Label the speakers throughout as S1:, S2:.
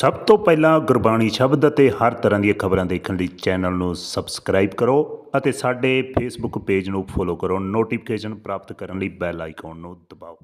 S1: ਸਭ ਤੋਂ ਪਹਿਲਾਂ ਗੁਰਬਾਣੀ ਸ਼ਬਦ ਅਤੇ ਹਰ ਤਰ੍ਹਾਂ ਦੀਆਂ ਖਬਰਾਂ ਦੇਖਣ ਲਈ ਚੈਨਲ ਨੂੰ ਸਬਸਕ੍ਰਾਈਬ ਕਰੋ ਅਤੇ ਸਾਡੇ ਫੇਸਬੁੱਕ ਪੇਜ ਨੂੰ ਫੋਲੋ ਕਰੋ। ਨੋਟੀਫਿਕੇਸ਼ਨ ਪ੍ਰਾਪਤ ਕਰਨ ਲਈ ਬੈਲ ਆਈਕਨ ਨੂੰ ਦਬਾਓ।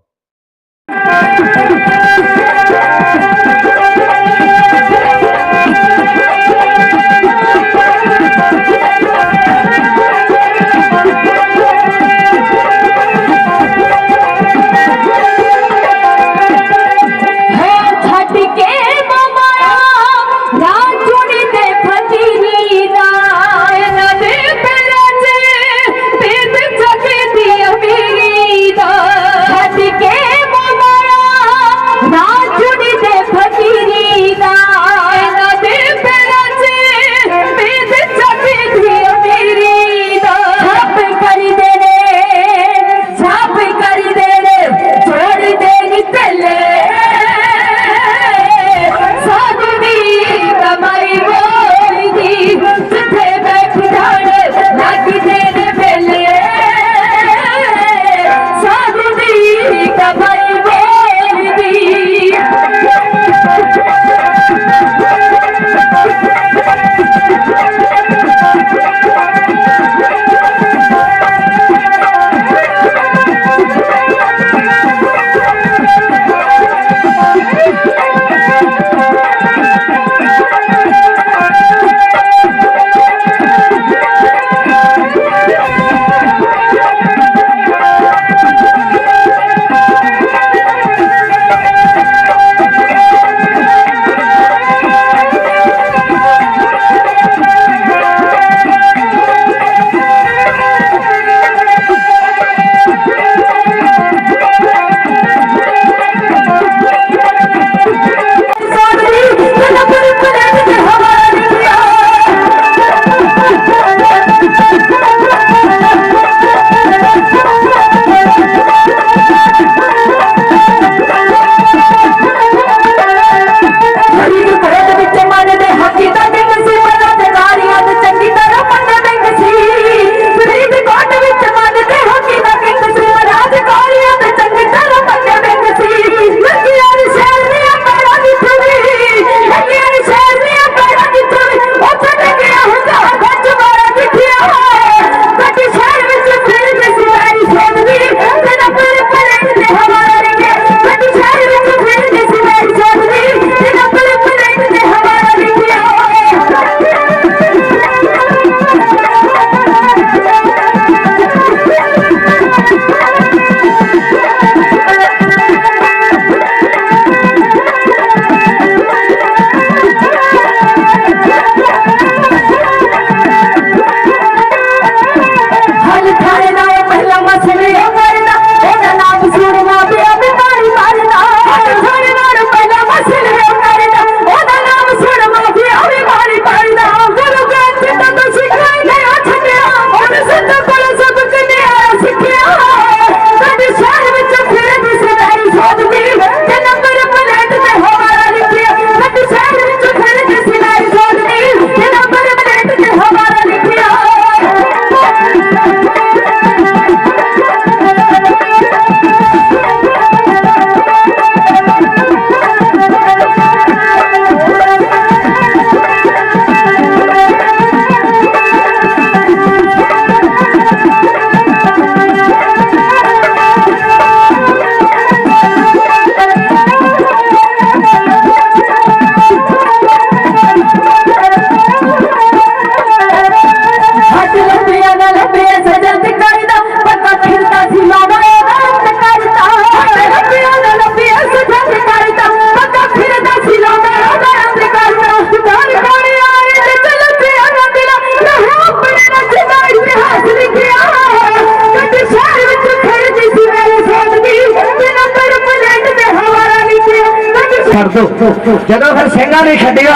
S2: ਛੱਡ ਦੋ। ਜਦੋਂ
S3: ਫਿਰ ਸਿੰਘਾਂ ਨੇ ਛੱਡਿਆ,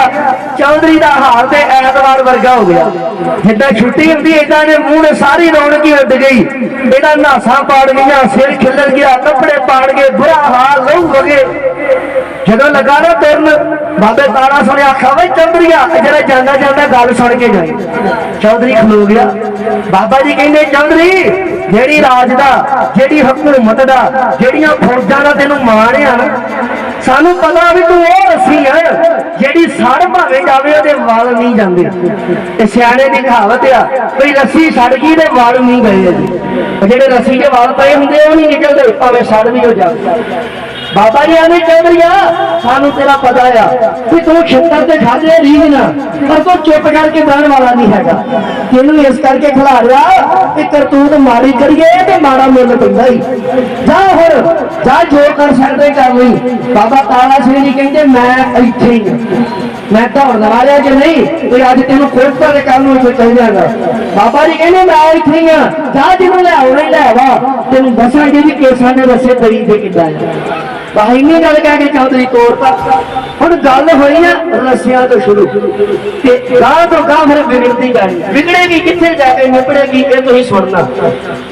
S3: ਚੌਧਰੀ ਦਾ ਹਾਲ ਤੇ ਐਤਵਾਰ ਵਰਗਾ ਹੋ ਗਿਆ। ਜਿੱਦਾਂ ਛੁੱਟੀ ਹੁੰਦੀ ਇਦਾਂ ਨੇ ਮੂੰਹ ਨੇ ਸਾਰੀ ਰੌਣਕ ਉੱਡ ਗਈ। ਇਹਦਾ ਨਾਸਾ ਪਾੜ ਗਿਆ, ਸਿਰ ਖਿੱਲਰ ਗਿਆ, ਕੱਪੜੇ ਪਾੜ ਗਏ ਬੁਰਾ ਹਾਲ ਲਹੂ ਵਗੇ ਜਦੋਂ ਲਗਾ ਨਾ ਤੁਰਨ, ਬਾਬੇ ਤਾਰਾ ਸੁਣਿਆ ਆਖਾ ਵੇ ਚੌਧਰੀਆ, ਜਿਹੜਾ ਜਾਂਦਾ ਜਾਂਦਾ, ਗੱਲ ਸੁਣ ਕੇ ਜਾਈ। ਚੌਧਰੀ ਖਲੋ ਗਿਆ। ਬਾਬਾ ਜੀ ਕਹਿੰਦੇ, ਚੌਧਰੀ, ਜਿਹੜੀ ਰਾਜ ਦਾ, ਜਿਹੜੀ ਹਕੂਮਤ ਦਾ, ਜਿਹੜੀਆਂ ਫੌਜਾਂ ਦਾ ਤੈਨੂੰ ਮਾਣ ਆ ਸਾਨੂੰ ਪਤਾ ਵੀ ਤੂੰ ਉਹ ਰੱਸੀ ਹੈ ਜਿਹੜੀ ਸੜ ਭਾਵੇਂ ਜਾਵੇ ਉਹਦੇ ਵਾਲ ਨਹੀਂ ਜਾਂਦੇ ਤੇ ਸਿਆਣੇ ਦੀ ਕਹਾਵਤ ਆ, ਵੀ ਰੱਸੀ ਸੜ ਗਈ ਤੇ ਵਾਲ ਨਹੀਂ ਗਏ ਜਿਹੜੇ ਰੱਸੀ ਦੇ ਵਾਲ ਪਏ ਹੁੰਦੇ ਉਹ ਨਹੀਂ ਨਿਕਲਦੇ, ਭਾਵੇਂ ਸੜ ਵੀ ਹੋ ਜਾਵੇ। ਬਾਬਾ ਜੀ ਆਨੇ ਆ ਸਾਨੂੰ ਤੇਰਾ ਪਤਾ ਆ ਕਿ ਤੂੰ ਖੇਤਰ ਤੇ ਖਾਦੇ ਰੀਝ ਨਾ ਪਰ ਤੂੰ ਚੁੱਪ ਕਰਕੇ ਬਹਿਣ ਵਾਲਾ ਨਹੀਂ ਹੈਗਾ। ਤੈਨੂੰ ਇਸ ਕਰਕੇ ਖਿਲਾਰਿਆ ਕਿ ਕਰਤੂਤ ਮਾੜੀ ਕਰੀਏ ਤੇ ਮਾੜਾ ਮੁੱਲ ਪੈਂਦਾ ਹੀ ਜਾ ਹੁਣ ਜਾ ਜੋ ਕਰ ਸਕਦੇ ਕਰ ਲਈ। ਬਾਬਾ ਤਾਰਾ ਸਿੰਘ ਜੀ ਕਹਿੰਦੇ, ਮੈਂ ਇੱਥੇ ਹੀ ਹਾਂ ਮੈਂ ਦੌੜਨ ਵਾਲਿਆ ਜੇ ਨਹੀਂ? ਕੋਈ ਅੱਜ ਤੈਨੂੰ ਕੋਟਾ ਦੇ ਕੰਮ ਨੂੰ ਇੱਥੇ ਚੱਲ ਜਾਗਾ ਬਾਬਾ ਜੀ ਕਹਿੰਦੇ, ਮੈਂ ਇੱਥੇ ਹੀ ਆ। ਜਾ ਜਿਹਨੂੰ ਲੈ ਆਉਣਾ ਹੀ ਲੈ ਆਵਾ। ਤੈਨੂੰ ਦੱਸਾਂਗੇ ਵੀ ਕੇਸਾਂ ਦੇ ਰਸੇ ਪਈ ਤੇ ਕਿੱਦਾਂ ਆ। ਬਾਹਰ ਗੱਲ ਕਹਿ ਕੇ ਚੌਧਰੀ ਤੋੜਤਾ ਹੁਣ ਗੱਲ ਹੋਈ ਆ ਰਸਿਆਂ ਤੋਂ ਸ਼ੁਰੂ। ਤੇ ਗਾਂ ਤੋਂ ਗਾਂ ਫਿਰ ਵਿਗੜਦੀ ਜਾਣੀ। ਵਿਗੜੇਗੀ ਕਿੱਥੇ ਜਾ ਕੇ ਨਿਪੜੇਗੀ ਇਹ ਤੁਸੀਂ ਸੁਣਨਾ।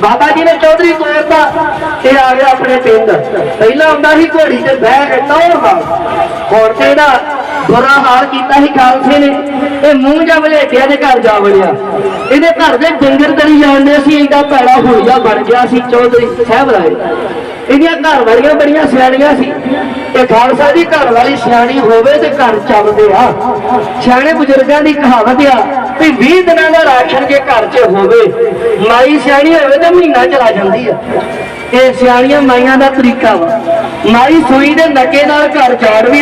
S3: ਬਾਬਾ ਜੀ ਨੇ ਚੌਧਰੀ ਤੋੜਤਾ ਤੇ ਆ ਗਿਆ ਆਪਣੇ ਪਿੰਡ। ਪਹਿਲਾਂ ਹੁੰਦਾ ਸੀ ਘੋੜੀ ਤੇ ਬਹਿ ਕੇ ਟੌਰਦਾ ਹੁਣ ਤੇ ਇਹਦਾ ਬੁਰਾ ਹਾਲ ਕੀਤਾ ਸੀ ਖਾਲਸੇ ਨੇ। ਇਹ ਮੂੰਹ ਜਾ ਵਲੇਟਿਆ ਦੇ ਘਰ ਜਾ ਵੜਿਆ। ਇਹਦੇ ਘਰ ਦੇ ਡੰਗਰ ਤਰੀ ਜਾਂਦੇ ਸੀ ਐਡਾ ਭੈੜਾ ਹੋਈਆ ਬਣ ਗਿਆ ਸੀ ਚੌਧਰੀ ਸਾਹਿਬ ਰਾਏ ਇਹਦੀਆਂ ਘਰ ਵਾਲੀਆਂ ਬੜੀਆਂ ਸਿਆਣੀਆਂ ਸੀ। ਤੇ ਖਾਲਸਾ ਦੀ ਘਰ ਵਾਲੀ ਸਿਆਣੀ ਹੋਵੇ ਤੇ ਘਰ ਚੱਲਦੇ ਆ। ਸਿਆਣੇ ਬਜ਼ੁਰਗਾਂ ਦੀ ਕਹਾਵਤ ਆ ਵੀ 20 ਦਿਨਾਂ ਦਾ ਰਾਸ਼ਨ ਜੇ ਘਰ 'ਚ ਹੋਵੇ, ਮਾਈ ਸਿਆਣੀ ਹੋਵੇ ਤੇ ਮਹੀਨਾ ਚਲਾ ਜਾਂਦੀ ਆ। ਇਹ ਸਿਆਣੀਆਂ ਮਾਈਆਂ ਦਾ ਤਰੀਕਾ ਵਾ। ਮਾਈ ਸੂਈ ਦੇ ਨਕੇ ਨਾਲ ਘਰ ਝਾੜ ਵੀ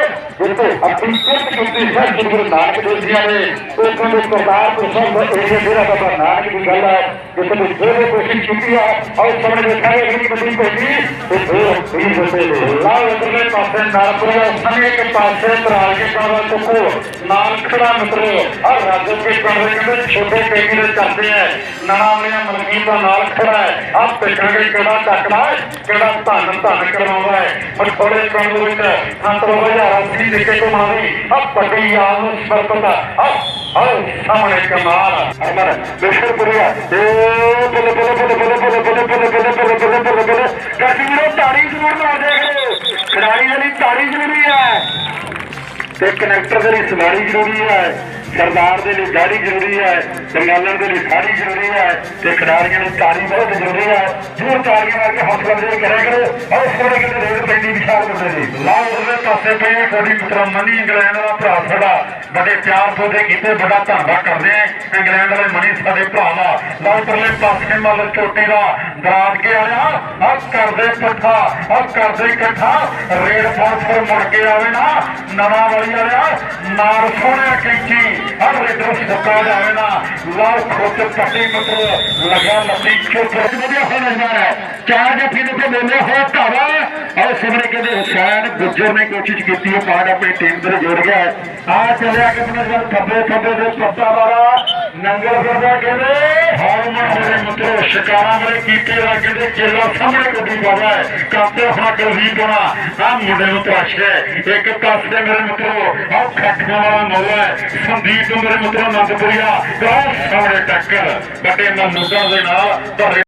S4: ਜਿੱਥੇ ਆਪਣੀ ਕਿਰਤ ਕੀਤੀ ਹੈ ਗੁਰੂ ਨਾਨਕ ਦੇਵ ਜੀ ਨੇ ਉਹ ਕਹਿੰਦੇ ਸਰਦਾਰ ਤੋਂ ਇਹ ਜਿਹੜਾ ਬਾਬਾ ਨਾਨਕ ਦੀ ਗੱਲ ਹੈ, ਜਿੱਥੇ ਵੀ ਫੇਰ ਕੋਸ਼ਿਸ਼ ਕੀਤੀ ਹੈ ਔਰ ਸਾਹਮਣੇ ਦੇਖਾਂਗੇ ਕਿ ਬੜੀ ਪਈ ਤੇ ਫੇਰ ਫੇਰ ਬਸੇ ਲਾਓ ਇਧਰਲੇ ਪਾਸੇ ਨਾਰਪੁਰ ਦਾ ਸਮੇਂ ਕੇ ਪਾਸੇ ਤਰਾਲ ਕੇ ਕਾਵਾ ਤੁਕੋ ਨਾਲ ਖੜਾ ਮਿੱਤਰੋ ਆ ਰਾਜਨ ਕੇ ਪਿੰਡ ਕਹਿੰਦੇ ਛੋਟੇ ਕੇਕੀ ਦੇ ਕਰਦੇ ਐ ਨਾਮਲੀਆਂ ਮਲਕੀਤ ਦਾ ਨਾਲ ਖੜਾ ਹੈ। ਆ ਦੇਖਾਂਗੇ ਕਿਹੜਾ ਟੱਕਦਾ ਕਿਹੜਾ ਧੰਨ ਧੰਨ ਕਰਵਾਉਂਦਾ ਹੈ ਮਠੋੜੇ ਪਿੰਡ ਦੇ ਵਿੱਚ ਹੰਤ ਹਜ਼ਾਰਾਂ ਸੀ ਨਿੱਕੇ ਤੋਂ ਮਾਰੀ ਆ ਪੱਟੀ ਆਲ ਨੂੰ ਆ ਆ ਸਾਹਮਣੇ ਕਮਾਲ ਅਮਰ ਬਿਸ਼ਰਪੁਰੀਆ ਏ ਬੱਲੇ ਬੱਲੇ ਬੱਲੇ ਬੱਲੇ ਬੱਲੇ ਬੱਲੇ ਬੱਲੇ ਬੱਲੇ ਬੱਲੇ ਬੱਲੇ ਬੱਲੇ ਬੱਲੇ ਕਾਜੀ ਵੀਰੋ ਤਾੜੀ ਜ਼ਰੂਰ ਮਾਰ ਦੇਖੋ ਖਿਡਾਰੀ ਦੇ ਲਈ ਤਾੜੀ ਜ਼ਰੂਰੀ ਹੈ ਤੇ ਕਨੈਕਟਰ ਦੇ ਲਈ ਸਵਾਰੀ ਜ਼ਰੂਰੀ ਹੈ ਸਰਦਾਰ ਦੇ ਲਈ ਗਾੜੀ ਜ਼ਰੂਰੀ ਹੈ ਸੰਗਾਲਣ ਦੇ ਲਈ ਸਾੜੀ ਜ਼ਰੂਰੀ ਹੈ ਤੇ ਖਿਡਾਰੀਆਂ ਲਈ ਤਾੜੀ ਬਹੁਤ ਜ਼ਰੂਰੀ ਹੈ। ਜੂਰ ਤਾੜੀਆਂ ਮਾਰ ਕੇ ਹੌਸਲਾ ਅਫਜ਼ਾਈ ਕਰਿਆ ਕਰੋ। ਔਰ ਥੋੜੇ ਕਿਤੇ ਰੇਡ ਪੈਂਦੀ ਵਿਸ਼ਾਲ ਕਰਦੇ ਜੀ ਲਾਓ ਉਹਦੇ ਪਾਸੇ ਪਈ ਤੁਹਾਡੀ ਪੁੱਤਰ ਮਨੀ ਇੰਗਲੈਂਡ ਦਾ ਭਰਾ ਸਾਡਾ ਬੜੇ ਪਿਆਰ ਤੋਂ ਦੇ ਕੀਤੇ ਬੜਾ ਧੰਨਵਾਦ ਕਰਦੇ ਆ ਇੰਗਲੈਂਡ ਵਾਲੇ ਮਨੀ ਸਾਡੇ ਭਰਾ ਦਾ। ਲਾਓ ਪਰਲੇ ਪਾਸੇ ਮੱਲ ਚੋਟੀ ਦਾ ਦਰਾਜ ਕੇ ਆਇਆ ਆ ਕਰਦੇ ਪੱਠਾ ਆ ਕਰਦੇ ਇਕੱਠਾ। ਰੇਡ ਫੜ ਫੜ ਮੁੜ ਕੇ ਆਵੇ ਨਾ। ਨਵਾਂ ਵਾਲੀ ਵਾਲਿਆ, ਮਾਰ ਸੋਹਣਿਆ ਕੈਂਚੀ। ਆ ਰੇਡਰ ਸੁੱਕਾ ਜਾਵੇ ਨਾ ਲਾਓ ਖੋਤੇ ਪੱਟੀ ਮਤਰ ਲਗਾ ਲੱਤੀ ਚੁੱਪ ਵਧੀਆ ਹੋ ਨਜ਼ਰ ਹੈ। ਚਾਰ ਜੱਫੀ ਨੂੰ ਤੇ ਬੋਲੇ ਹੋ ਧਾਵਾ। ਔਰ ਸਿਮਰੇ ਕਹਿੰਦੇ, ਹੁਸੈਨ ਗੁੱਜਰ ਨੇ ਕੋਸ਼ਿਸ਼ ਕੀਤੀ ਹੈ ਪਾੜ ਆਪਣੀ ਟੀਮ ਦੇ ਨਾਲ ਜੁੜ ਗਿਆ ਆ ਚੱਲਿਆ ਕਿ ਨਜ਼ਰ ਥੱਬੇ ਥੱਬੇ ਦੇ ਪੱਤਾ ਵਾਲਾ, ਨੰਗਲ ਫਿਰਦਾ ਕਹਿੰਦੇ ਹਾਲ ਮੇਰੇ ਮਿੱਤਰੋ ਸ਼ਿਕਾਰਾਂ ਵਾਲੇ ਕੀਤੇ ਦਾ ਕਹਿੰਦੇ ਚੇਲਾ ਸਾਹਮਣੇ ਕੱਢੀ ਬਾਬਾ ਹੈ ਕਾਤੇ ਹੁਣ ਕਲਵੀ ਬਣਾ ਆ ਮੁੰਡੇ ਨੂੰ ਤਰਾਸ਼ਿਆ ਇੱਕ ਪਾਸੇ ਮੇਰੇ ਮਿੱਤਰੋ, ਆ ਖੱਟੀਆਂ ਵਾਲਾ ਮੌਲਾ ਹੈ। ਸੰਦੀਪ ਮੇਰੇ ਮਿੱਤਰੋ ਅਨੰਦਪੁਰੀਆ ਆ ਸਾਹਮਣੇ ਟੱਕਰ। ਵੱਡੇ ਮਨੂਗਾ ਦੇ ਨਾਲ ਪਰ